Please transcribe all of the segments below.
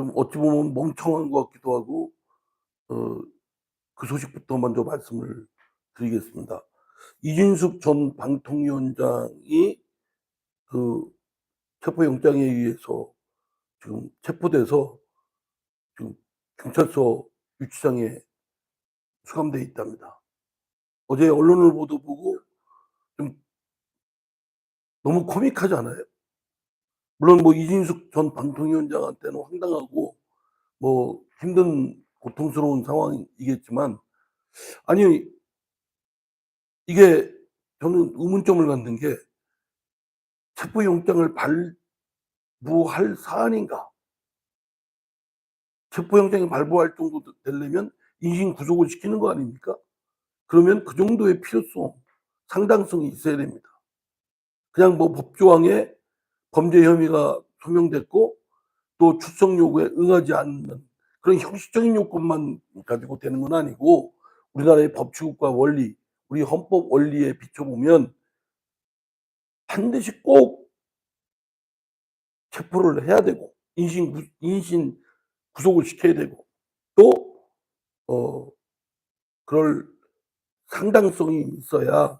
좀 어찌 보면 멍청한 것 같기도 하고 어 그 소식부터 먼저 말씀을 드리겠습니다. 이진숙 전 방통위원장이 그 체포영장에 의해서 지금 체포돼서 지금 경찰서 유치장에 수감돼 있답니다. 어제 언론을 보도 보고 좀 너무 코믹하지 않아요? 물론 뭐 이진숙 전 방통위원장한테는 황당하고 뭐 힘든 고통스러운 상황이겠지만 아니 이게 저는 의문점을 갖는 게 체포영장을 발부할 사안인가? 체포영장이 발부할 정도 되려면 인신 구속을 시키는 거 아닙니까? 그러면 그 정도의 필요성, 상당성이 있어야 됩니다. 그냥 뭐 법조항에 범죄 혐의가 소명됐고 또 출석 요구에 응하지 않는 그런 형식적인 요건만 가지고 되는 건 아니고 우리나라의 법치국가 원리, 우리 헌법 원리에 비춰보면 반드시 꼭 체포를 해야 되고 인신 구, 인신 구속을 시켜야 되고 또 어, 그럴 상당성이 있어야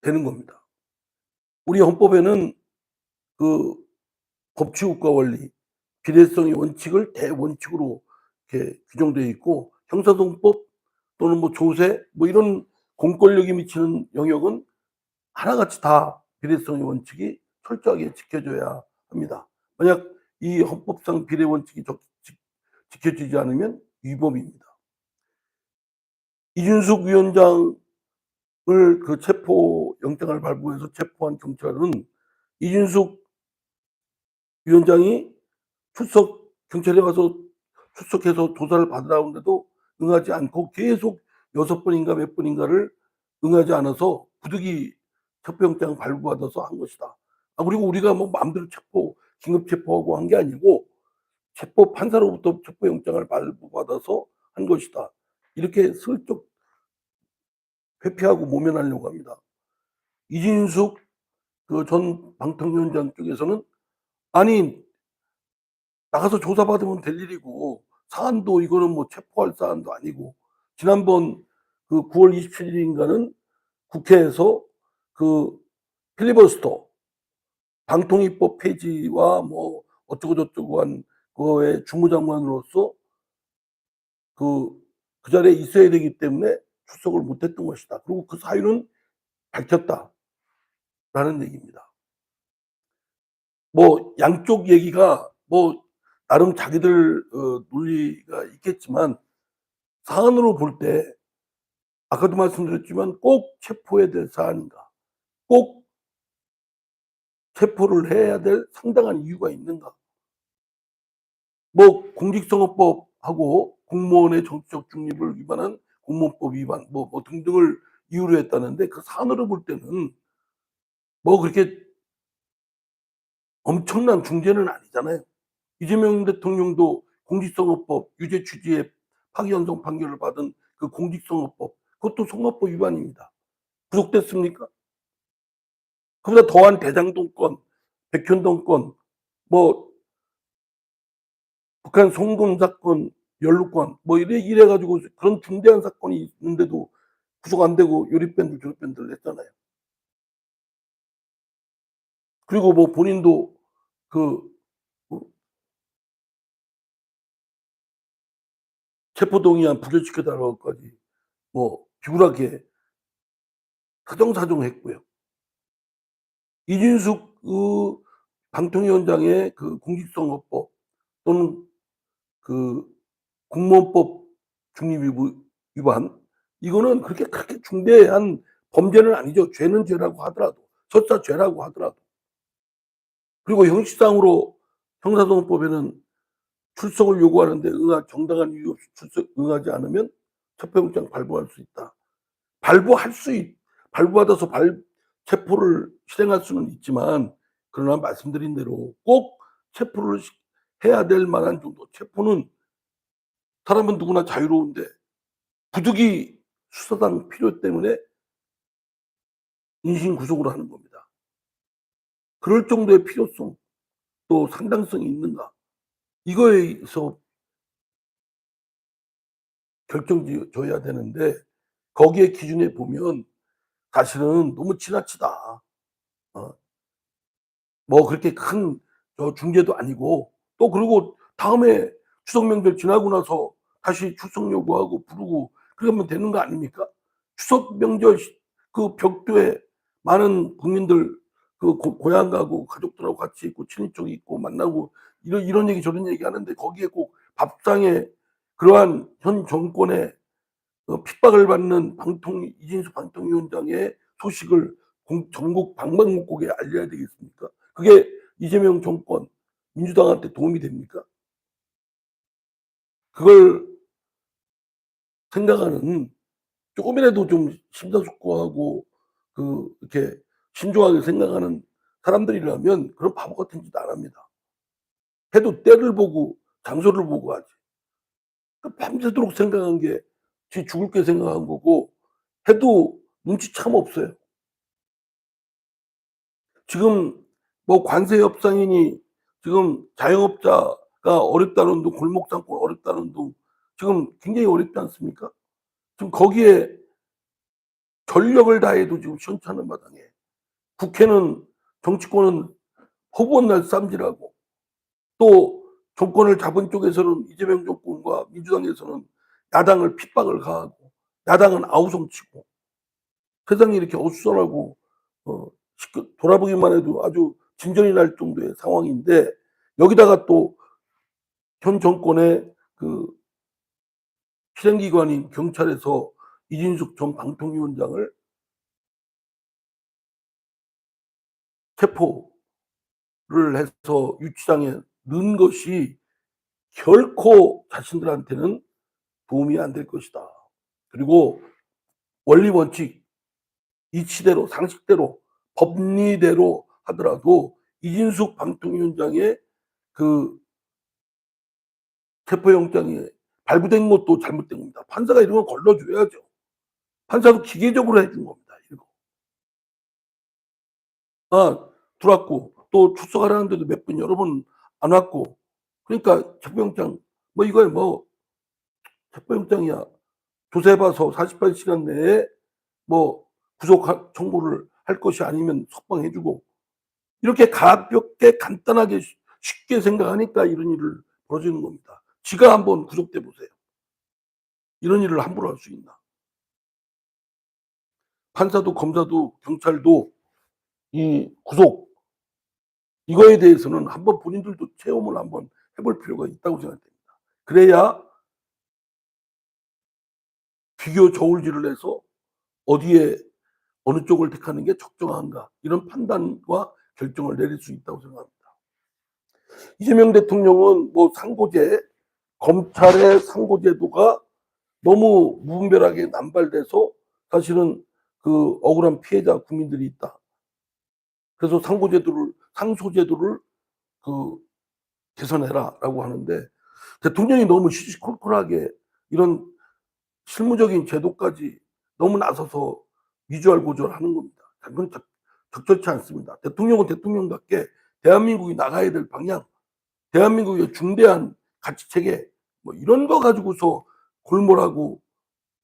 되는 겁니다. 우리 헌법에는 그 법치국가 원리, 비례성의 원칙을 대원칙으로 이렇게 규정되어 있고 형사소송법 또는 뭐 조세 뭐 이런 공권력이 미치는 영역은 하나같이 다 비례성의 원칙이 철저하게 지켜져야 합니다. 만약 이 헌법상 비례 원칙이 지켜지지 않으면 위법입니다. 이준숙 위원장을 그 체포 영장을 발부해서 체포한 경찰은 이준숙 위원장이 출석 경찰에 가서 출석해서 조사를 받으라는데도 응하지 않고 계속 여섯 번인가 몇 번인가를 응하지 않아서 부득이 체포영장 발부받아서 한 것이다. 아, 그리고 우리가 뭐 마음대로 체포, 긴급 체포하고 한 게 아니고 체포 판사로부터 체포영장을 발부받아서 한 것이다. 이렇게 슬쩍 회피하고 모면하려고 합니다. 이진숙 그 전 방통위원장 쪽에서는 아니 나가서 조사받으면 될 일이고 사안도 이거는 뭐 체포할 사안도 아니고 지난번 그 9월 27일인가는 국회에서 그 필리버스터 방통위법 폐지와 뭐 어쩌고 저쩌고 한 거에 주무장관으로서 그, 그 자리에 있어야 되기 때문에 출석을 못했던 것이다. 그리고 그 사유는 밝혔다. 라는 얘기입니다. 뭐 양쪽 얘기가 뭐 나름 자기들 어, 논리가 있겠지만 사안으로 볼 때 아까도 말씀드렸지만 꼭 체포해야 될 사안인가 꼭 체포를 해야 될 상당한 이유가 있는가? 뭐 공직선거법하고 공무원의 정치적 중립을 위반한 공무원법 위반 뭐, 뭐 등등을 이유로 했다는데 그 사안으로 볼 때는 뭐 그렇게 엄청난 중재는 아니잖아요. 이재명 대통령도 공직선거법 유죄 취지에 파기환송 판결을 받은 그 공직선거법 그것도 선거법 위반입니다. 구속됐습니까? 그보다 더한 대장동권, 백현동권, 뭐 북한 송금 사건, 연루권 뭐 이래 이래 가지고 그런 중대한 사건이 있는데도 구속 안 되고 요리밴들 조리밴들 냈잖아요. 그리고 뭐 본인도 그 체포동의안 부결시켜달라고까지 뭐 비굴하게 사정사정했고요. 이진숙 그 방통위원장의 그 공직선거법 또는 그 공무원법 중립 위반 이거는 그렇게 그렇게 중대한 범죄는 아니죠. 죄는 죄라고 하더라도 설사 죄라고 하더라도 그리고 형식상으로 형사소송법에는 출석을 요구하는데 응하 정당한 이유 없이 출석 응하지 않으면 체포영장 발부할 수 있다. 발부할 수 있, 발부받아서 발 체포를 실행할 수는 있지만 그러나 말씀드린 대로 꼭 체포를 해야 될 만한 정도 체포는 사람은 누구나 자유로운데 부득이 수사당 필요 때문에 인신 구속을 하는 겁니다. 그럴 정도의 필요성 또 상당성이 있는가? 이거에서 결정줘야 되는데 거기에 기준에 보면 사실은 너무 지나치다. 어. 뭐 그렇게 큰저 중재도 아니고 또 그리고 다음에 추석 명절 지나고 나서 다시 출석 요구하고 부르고 그러면 되는 거 아닙니까? 추석 명절 시- 그 벽두에 많은 국민들 그 고, 고향 가고 가족들하고 같이 있고 친인척이 있고 만나고 이런 이런 얘기 저런 얘기 하는데 거기에 꼭 밥상에 그러한 현 정권의 어, 핍박을 받는 방통 이진수 방통위원장의 소식을 공- 전국 방방곡곡에 알려야 되겠습니까? 그게 이재명 정권 민주당한테 도움이 됩니까? 그걸 생각하는 조금이라도 좀 심사숙고하고 그 이렇게 신중하게 생각하는 사람들이라면 그런 바보 같은 짓 안 합니다. 해도 때를 보고 장소를 보고 하지. 그 밤새도록 생각한 게 지 죽을 게 생각한 거고 해도 눈치 참 없어요. 지금 뭐 관세 협상이니 지금 자영업자가 어렵다는 둥 골목 상권 어렵다는 둥 지금 굉장히 어렵지 않습니까? 지금 거기에 전력을 다해도 지금 시원찮은 마당에 국회는 정치권은 허구한 날 쌈질하고 또 정권을 잡은 쪽에서는 이재명 정권과 민주당에서는 야당을 핍박을 가하고 야당은 아우성치고 세상이 이렇게 어수선하고 어, 돌아보기만 해도 아주 진전이 날 정도의 상황인데 여기다가 또 현 정권의 그 실행기관인 경찰에서 이진숙 전 방통위원장을 체포를 해서 유치장에 넣은 것이 결코 자신들한테는 도움이 안 될 것이다. 그리고 원리 원칙 이치대로 상식대로 법리대로 하더라도 이진숙 방통위원장의 그 체포영장이 발부된 것도 잘못된 겁니다. 판사가 이런 거 걸러줘야죠. 판사도 기계적으로 해준 겁니다. 이거. 아, 들어왔고 또 출석하라는데도 몇 번 여러 번 안 왔고 그러니까 체포영장 뭐 이거야 뭐 체포영장이야 조사해봐서 48시간 내에 뭐 구속 하- 청구를 할 것이 아니면 석방해주고 이렇게 가볍게 간단하게 쉬- 쉽게 생각하니까 이런 일을 벌어지는 겁니다. 지가 한번 구속돼 보세요. 이런 일을 함부로 할 수 있나? 판사도 검사도 경찰도 이 구속 이거에 대해서는 한번 본인들도 체험을 한번 해볼 필요가 있다고 생각됩니다. 그래야 비교 저울질을 해서 어디에 어느 쪽을 택하는 게 적정한가 이런 판단과 결정을 내릴 수 있다고 생각합니다. 이재명 대통령은 뭐 상고제 검찰의 상고제도가 너무 무분별하게 남발돼서 사실은 그 억울한 피해자 국민들이 있다. 그래서 상고제도를 상소제도를 그 개선해라라고 하는데 대통령이 너무 시시콜콜하게 이런 실무적인 제도까지 너무 나서서 위조할고절하는 겁니다. 그건 적- 적절치 않습니다. 대통령은 대통령답게 대한민국이 나가야 될 방향, 대한민국의 중대한 가치 체계 뭐 이런 거 가지고서 골몰하고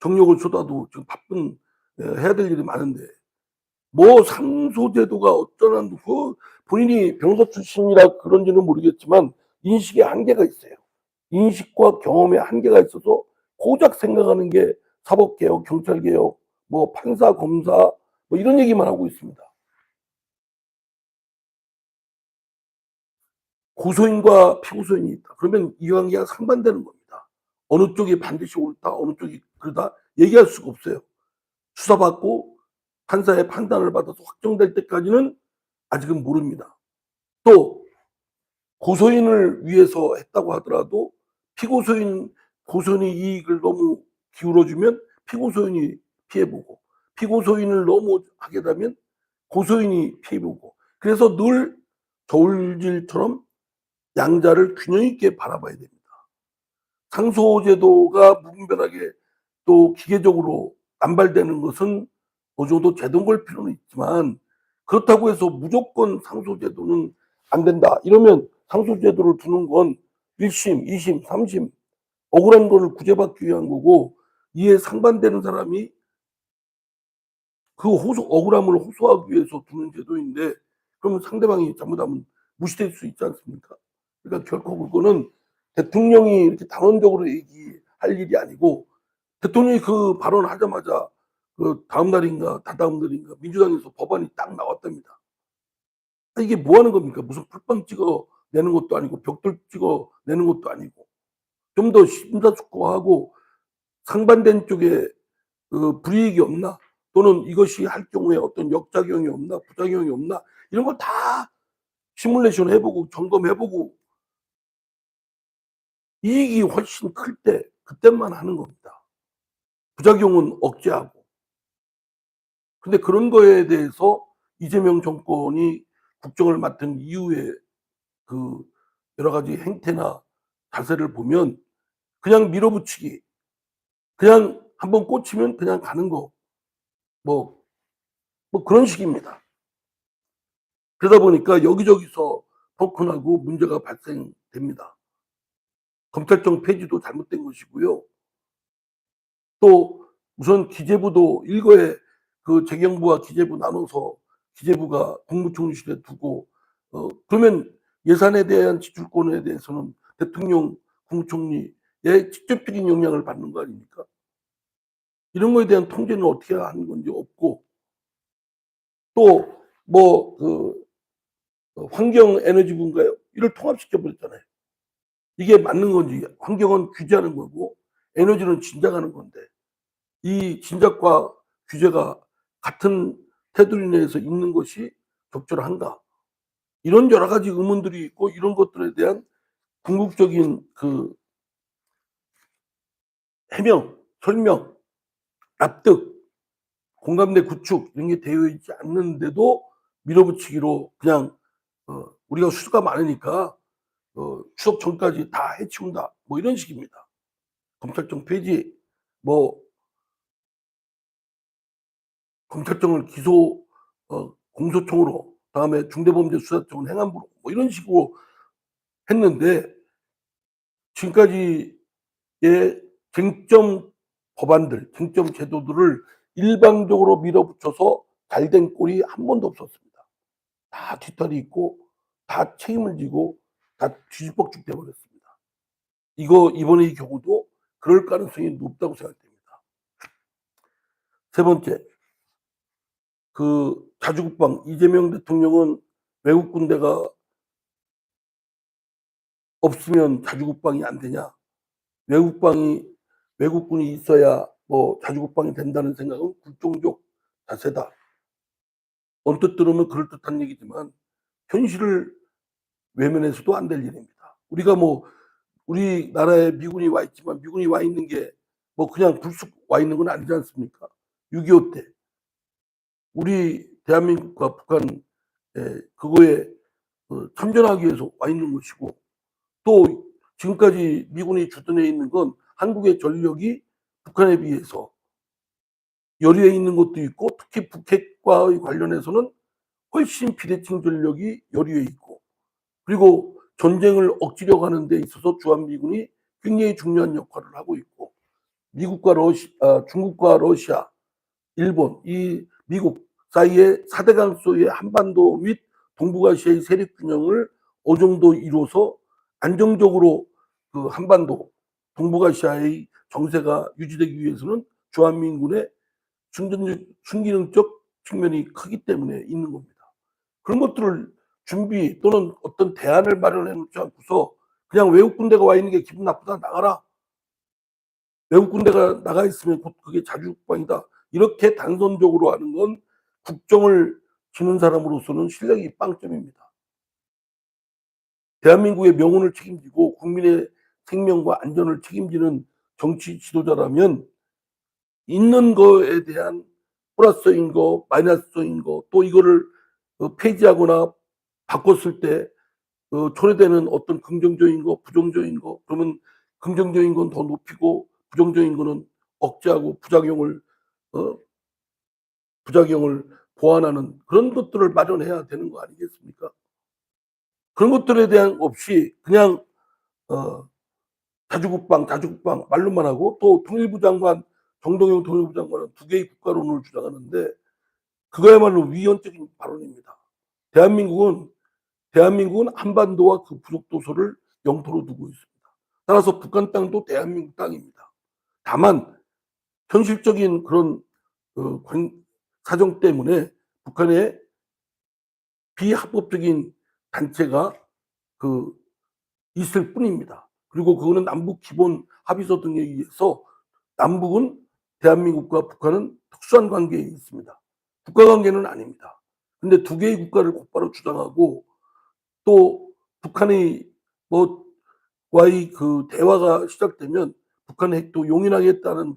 정력을 쏟아도 지금 바쁜 에, 해야 될 일이 많은데 뭐 상소제도가 어쩌는 그 본인이 변호사 출신이라 그런지는 모르겠지만 인식의 한계가 있어요. 인식과 경험의 한계가 있어서 고작 생각하는 게 사법개혁, 경찰개혁, 뭐 판사, 검사 뭐 이런 얘기만 하고 있습니다. 고소인과 피고소인이 있다. 그러면 이 관계가 상반되는 겁니다. 어느 쪽이 반드시 옳다, 어느 쪽이 그러다 얘기할 수가 없어요. 수사받고 판사의 판단을 받아서 확정될 때까지는 아직은 모릅니다. 또 고소인을 위해서 했다고 하더라도 피고소인 고소인의 이익을 너무 기울어주면 피고소인이 피해보고 피고소인을 너무 하게 되면 고소인이 피해보고 그래서 늘 저울질처럼 양자를 균형 있게 바라봐야 됩니다. 상소제도가 무분별하게 또 기계적으로 남발되는 것은 정도 제동 걸 필요는 있지만 그렇다고 해서 무조건 상소제도는 안 된다. 이러면 상소제도를 두는 건 1심, 2심, 3심 억울한 거를 구제받기 위한 거고 이에 상반되는 사람이 그 호소, 억울함을 호소하기 위해서 두는 제도인데 그러면 상대방이 잘못하면 무시될 수 있지 않습니까? 그러니까 결코 그거는 대통령이 이렇게 단언적으로 얘기할 일이 아니고 대통령이 그 발언하자마자 그 다음 날인가 다다음 날인가 민주당에서 법안이 딱 나왔답니다. 아, 이게 뭐 하는 겁니까? 무슨 풀빵 찍어 내는 것도 아니고 벽돌 찍어 내는 것도 아니고 좀 더 심사숙고하고 상반된 쪽에 그 불이익이 없나 또는 이것이 할 경우에 어떤 역작용이 없나 부작용이 없나 이런 걸 다 시뮬레이션 해보고 점검해보고 이익이 훨씬 클 때 그때만 하는 겁니다. 부작용은 억제하고. 근데 그런 거에 대해서 이재명 정권이 국정을 맡은 이후에 그 여러 가지 행태나 자세를 보면 그냥 밀어붙이기, 그냥 한번 꽂히면 그냥 가는 거, 뭐, 뭐 그런 식입니다. 그러다 보니까 여기저기서 토큰하고 문제가 발생됩니다. 검찰청 폐지도 잘못된 것이고요. 또 우선 기재부도 일거에 그 재경부와 기재부 나눠서 기재부가 국무총리실에 두고 어 그러면 예산에 대한 지출권에 대해서는 대통령 국무총리의 직접적인 영향을 받는 거 아닙니까? 이런 거에 대한 통제는 어떻게 하는 건지 없고 또 뭐 그 환경 에너지 분가요 이를 통합시켜 버렸잖아요. 이게 맞는 건지 환경은 규제하는 거고 에너지는 진작하는 건데 이 진작과 규제가 같은 테두리 내에서 있는 것이 적절한가 이런 여러 가지 의문들이 있고 이런 것들에 대한 궁극적인 그 해명, 설명, 납득, 공감대 구축 이런 게 되어 있지 않는데도 밀어붙이기로 그냥 어, 우리가 수가 많으니까 어, 추석 전까지 다 해치운다. 뭐 이런 식입니다. 검찰청 폐지, 뭐 검찰청을 기소 어, 공소청으로 다음에 중대범죄수사청은 행안부로 뭐 이런 식으로 했는데 지금까지의 쟁점 법안들, 쟁점 제도들을 일방적으로 밀어붙여서 잘 된 꼴이 한 번도 없었습니다. 다 뒤탈이 있고 다 책임을 지고 다 뒤집박죽 돼버렸습니다. 이거 이번에 이 경우도 그럴 가능성이 높다고 생각됩니다. 세 번째, 그 자주국방 이재명 대통령은 외국 군대가 없으면 자주국방이 안 되냐? 외국방이 외국군이 있어야 뭐 자주국방이 된다는 생각은 굴종적 자세다. 언뜻 들으면 그럴듯한 얘기지만 현실을 외면해서도 안 될 일입니다. 우리가 뭐 우리 나라에 미군이 와 있지만 미군이 와 있는 게 뭐 그냥 불쑥 와 있는 건 아니지 않습니까? 6.25 때 우리 대한민국과 북한 그거에 어, 참전하기 위해서 와 있는 것이고 또 지금까지 미군이 주둔해 있는 건 한국의 전력이 북한에 비해서 열의에 있는 것도 있고 특히 북핵과의 관련해서는 훨씬 비대칭 전력이 열의에 있고 그리고 전쟁을 억지려 가는 데 있어서 주한미군이 굉장히 중요한 역할을 하고 있고 미국과 러시 아, 중국과 러시아, 일본, 이 미국 사이에 4대 강소의 한반도 및 동북아시아의 세력 균형을 어느 정도 이뤄서 안정적으로 그 한반도 동북아시아의 정세가 유지되기 위해서는 주한민군의 충전적, 충기능적 측면이 크기 때문에 있는 겁니다. 그런 것들을 준비 또는 어떤 대안을 마련해 놓지 않고서 그냥 외국 군대가 와 있는 게 기분 나쁘다 나가라. 외국 군대가 나가 있으면 곧 그게 자주국방이다. 이렇게 단선적으로 하는 건 국정을 지는 사람으로서는 실력이 빵점입니다. 대한민국의 명운을 책임지고 국민의 생명과 안전을 책임지는 정치 지도자라면 있는 거에 대한 플러스인 거, 마이너스인 거, 또 이거를 어, 폐지하거나 바꿨을 때 어, 초래되는 어떤 긍정적인 거, 부정적인 거, 그러면 긍정적인 건 더 높이고 부정적인 거는 억제하고 부작용을 어, 부작용을 보완하는 그런 것들을 마련해야 되는 거 아니겠습니까? 그런 것들에 대한 없이 그냥 어, 자주국방, 자주국방 말로만 하고 또 통일부 장관 정동영 통일부 장관은 두 개의 국가론을 주장하는데 그거야말로 위헌적인 발언입니다. 대한민국은 대한민국은 한반도와 그 부속 도서를 영토로 두고 있습니다. 따라서 북한 땅도 대한민국 땅입니다. 다만 현실적인 그런 어, 관- 사정 때문에 북한의 비합법적인 단체가 그 있을 뿐입니다. 그리고 그거는 남북 기본 합의서 등에 의해서 남북은 대한민국과 북한은 특수한 관계에 있습니다. 국가 관계는 아닙니다. 근데 두 개의 국가를 곧바로 주장하고 또 북한의 뭐 와의 그 대화가 시작되면 북한 핵도 용인하겠다는 어,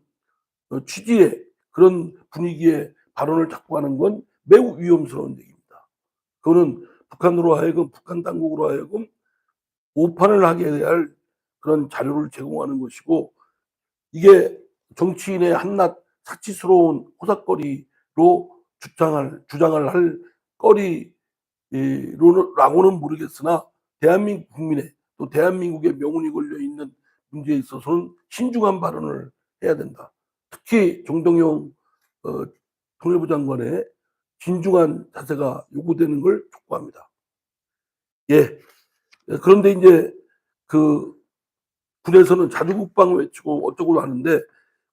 취지의 그런 분위기의 발언을 자꾸 하는 건 매우 위험스러운 얘기입니다. 그거는 북한으로 하여금 북한 당국으로 하여금 오판을 하게 할 그런 자료를 제공하는 것이고 이게 정치인의 한낱 사치스러운 호삭거리로 주장할 주장을 할 거리로라고는 모르겠으나 대한민국 국민의 또 대한민국의 명운이 걸려 있는 문제에 있어서는 신중한 발언을 해야 된다. 특히 정동영 어, 통일부 장관의 진중한 자세가 요구되는 걸 촉구합니다. 예. 그런데 이제 그 군에서는 자주국방 외치고 어쩌고 하는데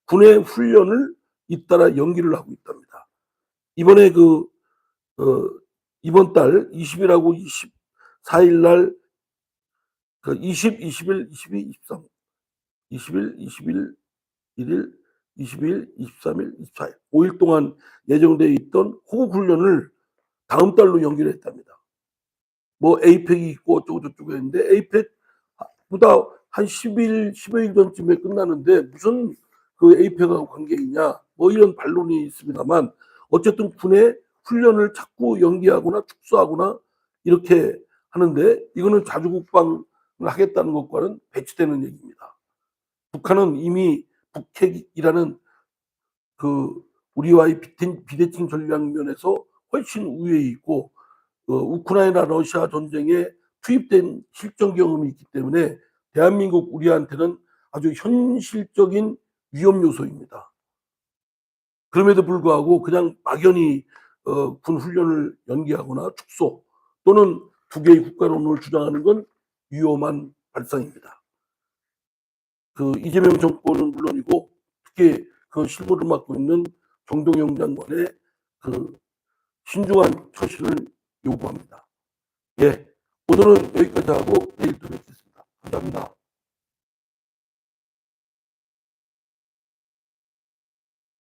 군의 훈련을 잇따라 연기를 하고 있답니다. 이번에 그, 어, 이번 달 20일하고 24일 날, 그 20, 21, 22, 23, 20일, 21, 1일, 22일, 23일, 24일, 5일 동안 예정되어 있던 호국 훈련을 다음 달로 연기를 했답니다. 뭐 에이펙이 있고 어쩌고 저쩌고 했는데 에이펙보다 한 10일, 15일 전쯤에 끝나는데 무슨 그 에이펙하고 관계 있냐 뭐 이런 반론이 있습니다만 어쨌든 군의 훈련을 자꾸 연기하거나 축소하거나 이렇게 하는데 이거는 자주국방을 하겠다는 것과는 배치되는 얘기입니다. 북한은 이미 북핵이라는 그 우리와의 비대- 비대칭 전략 면에서 훨씬 우위에 있고 어, 우크라이나 러시아 전쟁에 투입된 실전 경험이 있기 때문에 대한민국 우리한테는 아주 현실적인 위험 요소입니다. 그럼에도 불구하고 그냥 막연히 어, 군 훈련을 연기하거나 축소 또는 두 개의 국가론을 주장하는 건 위험한 발상입니다. 그 이재명 정권은 특히 그 실무를 맡고 있는 정동영 장관의 그 신중한 처신을 요구합니다. 예, 오늘은 여기까지 하고 내일 또 뵙겠습니다. 감사합니다.